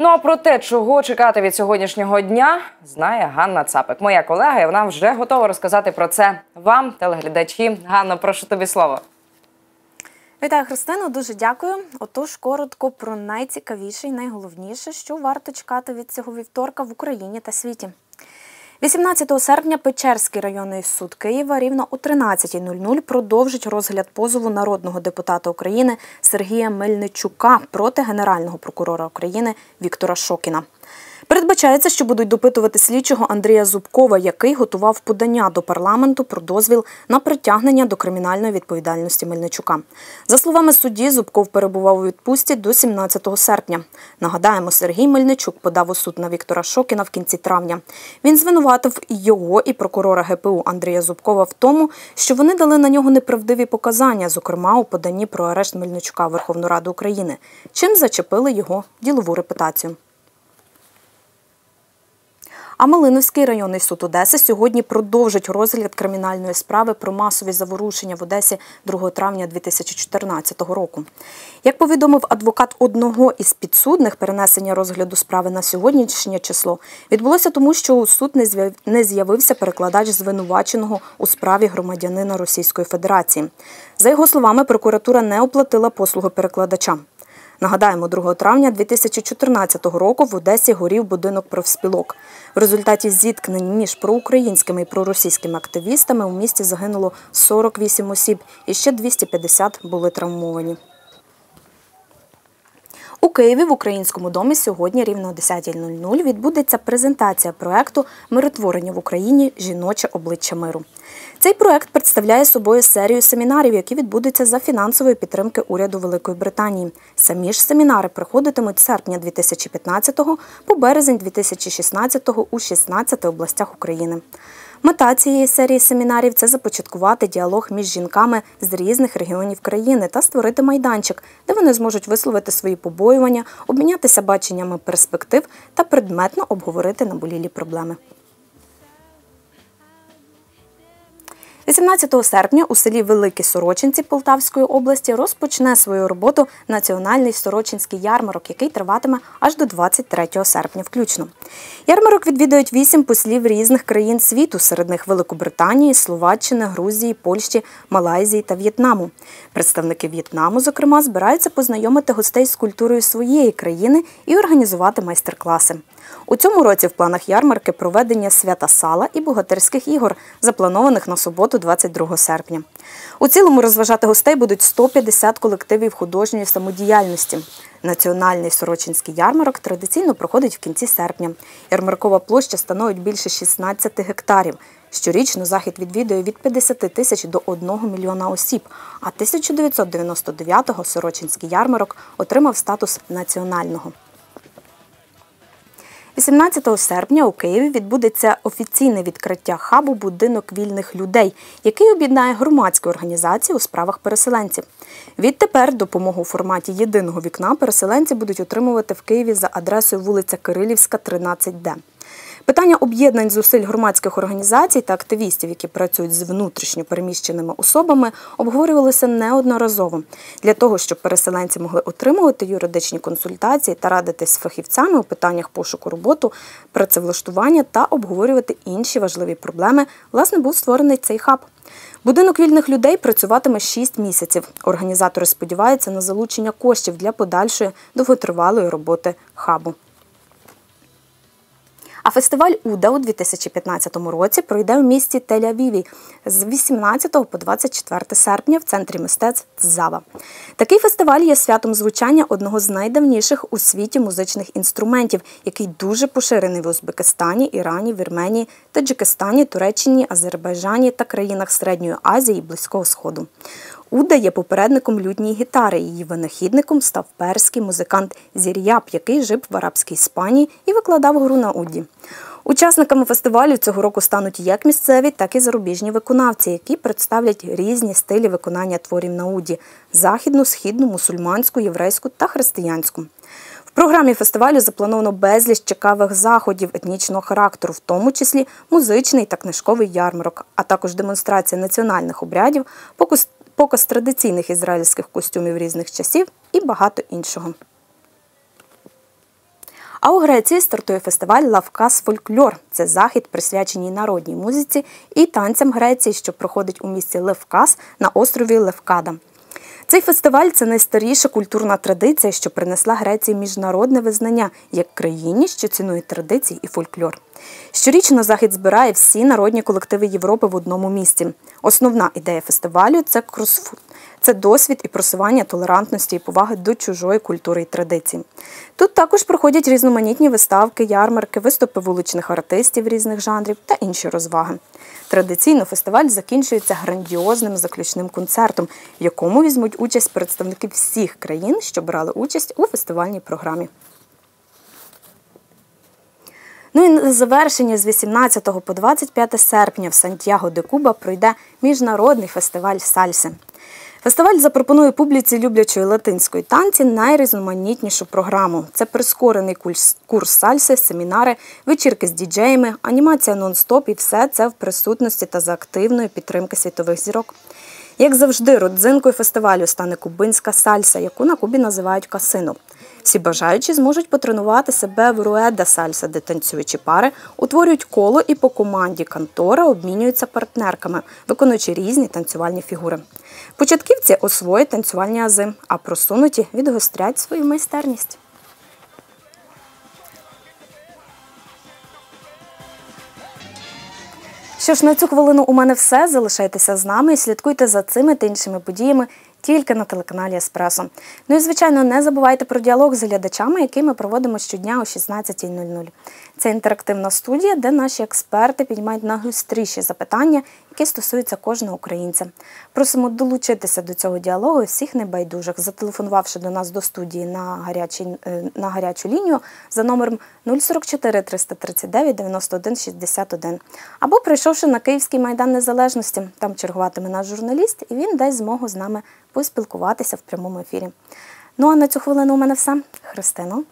Ну а про те, чого чекати від сьогоднішнього дня, знає Ганна Цапик, моя колега, і вона вже готова розказати про це вам, телеглядачі. Ганна, прошу тобі слово. Вітаю, Христину, дуже дякую. Отож, коротко про найцікавіше і найголовніше, що варто чекати від цього вівторка в Україні та світі. 18 серпня Печерський районний суд Києва рівно о 13.00 продовжить розгляд позову народного депутата України Сергія Мельничука проти генерального прокурора України Віктора Шокіна. Передбачається, що будуть допитувати слідчого Андрія Зубкова, який готував подання до парламенту про дозвіл на притягнення до кримінальної відповідальності Мельничука. За словами судді, Зубков перебував у відпустці до 17 серпня. Нагадаємо, Сергій Мельничук подав у суд на Віктора Шокіна в кінці травня. Він звинуватив його і прокурора ГПУ Андрія Зубкова в тому, що вони дали на нього неправдиві показання, зокрема у поданні про арешт Мельничука в Верховну Раду України, чим зачепили його ділову репутацію. А Малиновський районний суд Одеси сьогодні продовжить розгляд кримінальної справи про масові заворушення в Одесі 2 травня 2014 року. Як повідомив адвокат одного із підсудних, перенесення розгляду справи на сьогоднішнє число відбулося тому, що у суд не з'явився перекладач звинуваченого у справі громадянина Російської Федерації. За його словами, прокуратура не оплатила послуги перекладача. Нагадаємо, 2 травня 2014 року в Одесі горів будинок профспілок. В результаті зіткнень між проукраїнськими і проросійськими активістами у місті загинуло 48 осіб і ще 250 були травмовані. У Києві в Українському домі сьогодні рівно о 10.00 відбудеться презентація проекту Миротворення в Україні жіноче обличчя миру. Цей проект представляє собою серію семінарів, які відбудуться за фінансової підтримки уряду Великої Британії. Самі ж семінари проходитимуть з серпня 2015 по березень 2016 у 16 областях України. Мета цієї серії семінарів це започаткувати діалог між жінками з різних регіонів країни та створити майданчик, де вони зможуть висловити свої побоювання, обмінятися баченнями перспектив та предметно обговорити наболілі проблеми. 18 серпня у селі Великі Сорочинці Полтавської області розпочне свою роботу національний сорочинський ярмарок, який триватиме аж до 23 серпня включно. Ярмарок відвідують вісім послів різних країн світу, серед них Великобританії, Словаччини, Грузії, Польщі, Малайзії та В'єтнаму. Представники В'єтнаму, зокрема, збираються познайомити гостей з культурою своєї країни і організувати майстер-класи. У цьому році в планах ярмарки проведення свята сала і богатирських ігор, запланованих на суботу, 22 серпня. У цілому розважати гостей будуть 150 колективів художньої самодіяльності. Національний сорочинський ярмарок традиційно проходить в кінці серпня. Ярмаркова площа становить більше 16 гектарів. Щорічно захід відвідує від 50 тисяч до 1 мільйона осіб, а 1999-го Сорочинський ярмарок отримав статус національного. 18 серпня у Києві відбудеться офіційне відкриття хабу Будинок вільних людей, який об'єднає громадські організації у справах переселенців. Відтепер допомогу у форматі єдиного вікна переселенці будуть отримувати в Києві за адресою вулиця Кирилівська, 13Д. Питання об'єднань зусиль громадських організацій та активістів, які працюють з внутрішньо переміщеними особами, обговорювалися неодноразово для того, щоб переселенці могли отримувати юридичні консультації та радитись з фахівцями у питаннях пошуку роботи, працевлаштування та обговорювати інші важливі проблеми. Власне, був створений цей хаб. Будинок вільних людей працюватиме 6 місяців. Організатори сподіваються на залучення коштів для подальшої довготривалої роботи хабу. А фестиваль Уда у 2015 році пройде в місті Тель-Авіві з 18 по 24 серпня в центрі мистецтв Зава. Такий фестиваль є святом звучання одного з найдавніших у світі музичних інструментів, який дуже поширений в Узбекистані, Ірані, Вірменії, Таджикистані, Туреччині, Азербайджані та країнах Середньої Азії і Близького Сходу. Уда є попередником лютньої гітари. Її винахідником став перський музикант Зір'яб, який жив в арабській Іспанії і викладав гру на Уді. Учасниками фестивалю цього року стануть як місцеві, так і зарубіжні виконавці, які представлять різні стилі виконання творів на Уді західну, східну, мусульманську, єврейську та християнську. В програмі фестивалю заплановано безліч цікавих заходів етнічного характеру, в тому числі музичний та книжковий ярмарок, а також демонстрація національних обрядів, показ традиційних ізраїльських костюмів різних часів і багато іншого. А у Греції стартує фестиваль Лавкас Фольклор. Це захід, присвячений народній музиці і танцям Греції, що проходить у місті Левкас на острові Левкада. Цей фестиваль це найстаріша культурна традиція, що принесла Греції міжнародне визнання як країні, що цінує традиції і фольклор. Щорічно захід збирає всі народні колективи Європи в одному місці. Основна ідея фестивалю це кросфут. Це досвід і просування толерантності і поваги до чужої культури і традицій. Тут також проходять різноманітні виставки, ярмарки, виступи вуличних артистів різних жанрів та інші розваги. Традиційно фестиваль закінчується грандіозним заключним концертом, в якому візьмуть участь представники всіх країн, що брали участь у фестивальній програмі. Ну і на завершення з 18 по 25 серпня в Сантьяго де Куба пройде міжнародний фестиваль сальси. Фестиваль запропонує публіці люблячої латинської танці найрізноманітнішу програму. Це прискорений курс, сальси, семінари, вечірки з діджеями, анімація нон-стоп і все це в присутності та за активної підтримки світових зірок. Як завжди, родзинкою фестивалю стане кубинська сальса, яку на Кубі називають касино. Всі бажаючі зможуть потренувати себе в руеда сальса, де танцюючі пари утворюють коло і по команді кантора обмінюються партнерками, виконуючи різні танцювальні фігури. Початківці освоять танцювальні ази, а просунуті відгострять свою майстерність. Що ж, на цю хвилину у мене все. Залишайтеся з нами і слідкуйте за цими та іншими подіями тільки на телеканалі Еспресо. Ну і звичайно, не забувайте про діалог з глядачами, який ми проводимо щодня о 16.00. Це інтерактивна студія, де наші експерти піднімають найгостріші запитання, які стосуються кожного українця. Просимо долучитися до цього діалогу всіх небайдужих, зателефонувавши до нас до студії на, гарячий, е, на гарячу лінію за номером 044 339 91 61 або прийшовши на Київський майдан Незалежності. Там чергуватиме наш журналіст, і він дасть змогу з нами поспілкуватися в прямому ефірі. Ну а на цю хвилину у мене все. Христино.